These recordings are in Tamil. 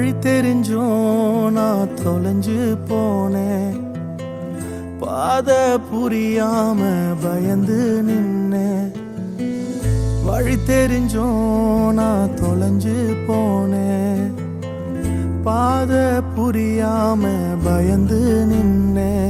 வழி தெரிஞ்சும் நான் தொலைஞ்சு போனேன் பாத புரியாம பயந்து நின்னேன் வழி தெரிஞ்சும் நான் தொலைஞ்சு போனேன் பாத புரியாம பயந்து நின்னேன்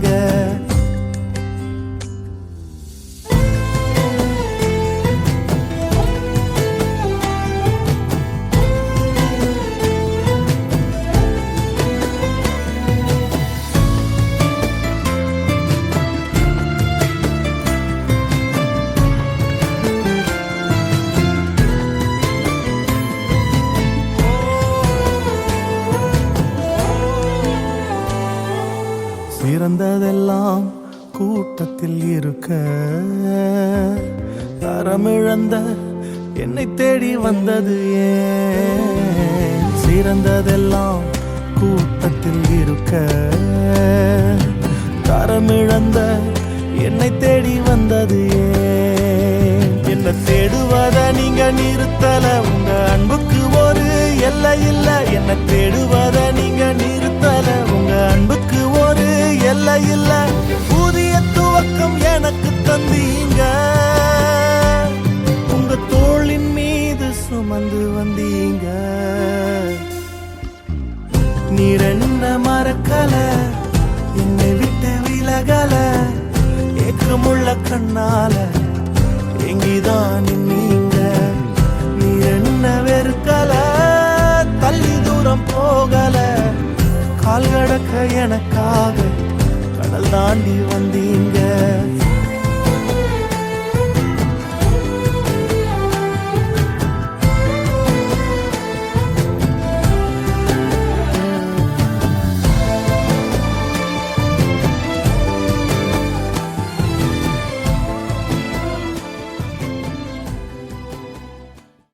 சிறந்ததெல்லாம் கூட்டத்தில் இருக்க. தரமிழந்த என்னை தேடி வந்தது ஏன்? சிறந்ததெல்லாம் கூட்டத்தில் இருக்க. தரமிழந்த என்னை தேடி வந்தது ஏன்? என்ன தேடுவத நீங்க நிறுத்தல. உங்க அன்புக்கு எல்லை இல்ல புதிய துவக்கம் எனக்கு தந்தீங்க. உங்க தோளின் மீது சுமந்து வந்தீங்க. நீர் என்ன மறக்கல என்னை விட்டு விலகல. ஏக்கமுள்ள கண்ணால எங்கிதான் நீங்க. நீர் என்ன வெறுக்கல தள்ளி தூரம் போகல. கால் கடக்க எனக்காக தாண்டி வந்தீங்க.